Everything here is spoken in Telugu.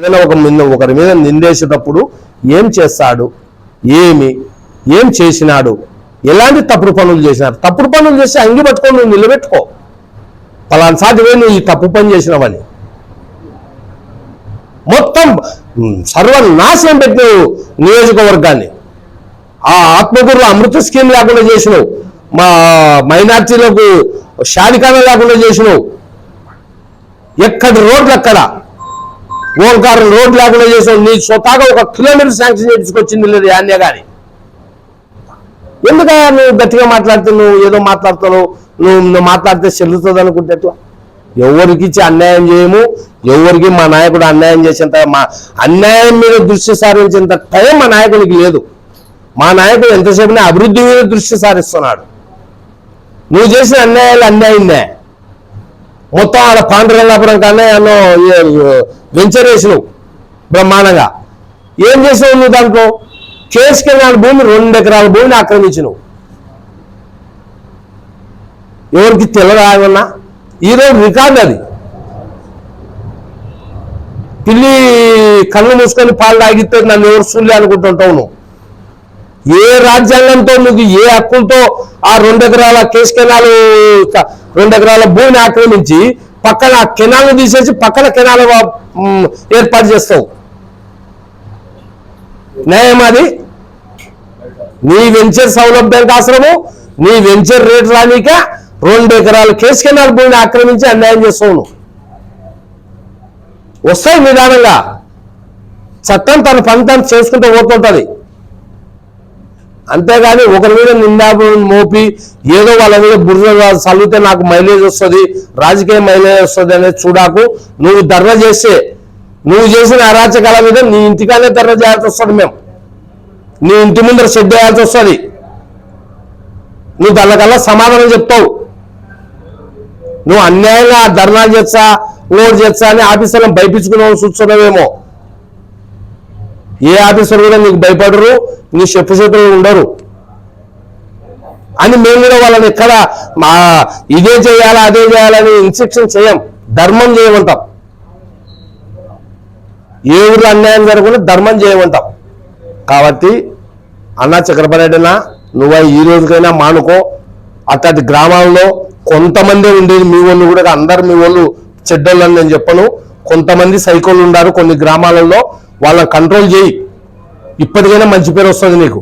ఏదైనా ఒక మీద ఒకరి మీద నిందేసేటప్పుడు ఏం చేస్తాడు? ఏమి? ఏం చేసినాడు? ఎలాంటి తప్పుడు పనులు చేసినాడు? తప్పుడు పనులు చేసి అంగి పట్టుకొని నువ్వు నిలబెట్టుకో. పలానాసారి నువ్వు ఈ తప్పు పని చేసినావని. మొత్తం సర్వనాశనం పెట్టినావు నియోజకవర్గాన్ని. ఆ ఆత్మకూరులో అమృత స్కీమ్ లేకుండా చేసినావు. మా మైనార్టీలకు షాడికాన లేకుండా చేసినావు. ఎక్కడి రోడ్లు అక్కడ ఓంకారం రోడ్ లేకుండా చేసావు నీ స్వతహాగా ఒక కిలోమీటర్ శాంక్షన్ చేయించుకొచ్చింది లేదు యాన్య గారి ఎందుకయ్యా నువ్వు గట్టిగా నువ్వు ఏదో మాట్లాడతావు నువ్వు నువ్వు మాట్లాడితే చెల్లుతుంది అనుకుంటే ఎవరికి ఇచ్చి అన్యాయం చేయము? ఎవరికి మా నాయకుడు అన్యాయం చేసేంత మా అన్యాయం మీద దృష్టి సారించేంత టైం మా నాయకునికి లేదు. మా నాయకుడు ఎంతసేపునే అభివృద్ధి మీద దృష్టి సారిస్తున్నాడు. నువ్వు చేసిన అన్యాయాలు అన్యాయమే. మొత్తం ఆడ పాండురంగాపురం కానీ అన్నో వెంచర్ వేసినావు బ్రహ్మాండంగా. ఏం చేసావు నువ్వు దాంట్లో? చేసుకెళ్ళిన భూమి రెండు ఎకరాల భూమిని ఆక్రమించినావు. ఎవరికి తెల్లగా ఏమన్నా? ఈరోజు రికార్డు అది. పిల్లి కళ్ళు మూసుకొని పాలు తాగితే నన్ను ఎవరు చూడలే అనుకుంటుంటావు నువ్వు. ఏ రాజ్యాంగంతో నువ్వు ఏ హక్కులతో ఆ రెండు ఎకరాల కేసు కెనాలు రెండు ఎకరాల భూమిని ఆక్రమించి పక్కన ఆ కెనాల్ని తీసేసి పక్కన కెనాల్ ఏర్పాటు చేస్తావు. న్యాయం అది. నీ వెంచర్ సౌలభ్యం కాసరము నీ వెంచర్ రేట్ రానిక రెండు ఎకరాలు కేసు కెనాల్ భూమిని ఆక్రమించి అన్యాయం చేస్తావు నువ్వు. వస్తాయి నిదానంగా. చట్టం తన పని తను చేసుకుంటూ పోతుంటది. అంతేగాని ఒకరి మీద నిందాపం మోపి ఏదో వాళ్ళ మీద బురద చల్లితే నాకు మైలేజ్ వస్తుంది రాజకీయ మైలేజ్ వస్తుంది అనేది చూడాకు. నువ్వు ధర్నా చేస్తే నువ్వు చేసిన అరాచకాల మీద నీ ఇంటికానే ధర్నా చేయాల్సి వస్తుంది మేము. నీ ఇంటి ముందర షెడ్ వేయాల్సి వస్తుంది. నువ్వు దానికల్లా సమాధానం చెప్తావు. నువ్వు అన్యాయంగా ధర్నా చేస్తా లోడ్ చేస్తా అని ఆఫీసర్లను భయపించుకున్నావు చూస్తున్నావేమో. ఏ ఆఫీసర్ కూడా నీకు భయపడరు నీ చెప్పు చేతులు ఉండరు. అని మేము కూడా వాళ్ళని ఎక్కడ మా ఇదే చేయాలా అదే చేయాలని ఇన్స్ట్రక్షన్ చేయం ధర్మం చేయమంటాం. ఏ ఊర్లో అన్యాయం జరగకుండా ధర్మం చేయమంటాం. కాబట్టి అన్న చక్రపారెడ్డినా నువ్వు ఈ రోజుకైనా మానుకో అట్లాంటి గ్రామాల్లో కొంతమంది ఉండేది మీ వాళ్ళు కూడా అందరు మీ వాళ్ళు చెడ్డోళ్ళని నేను చెప్పను. కొంతమంది సైకోళ్ళు ఉన్నారు కొన్ని గ్రామాలలో వాళ్ళని కంట్రోల్ చేయి. ఇప్పటికైనా మంచి పేరు వస్తుంది నీకు.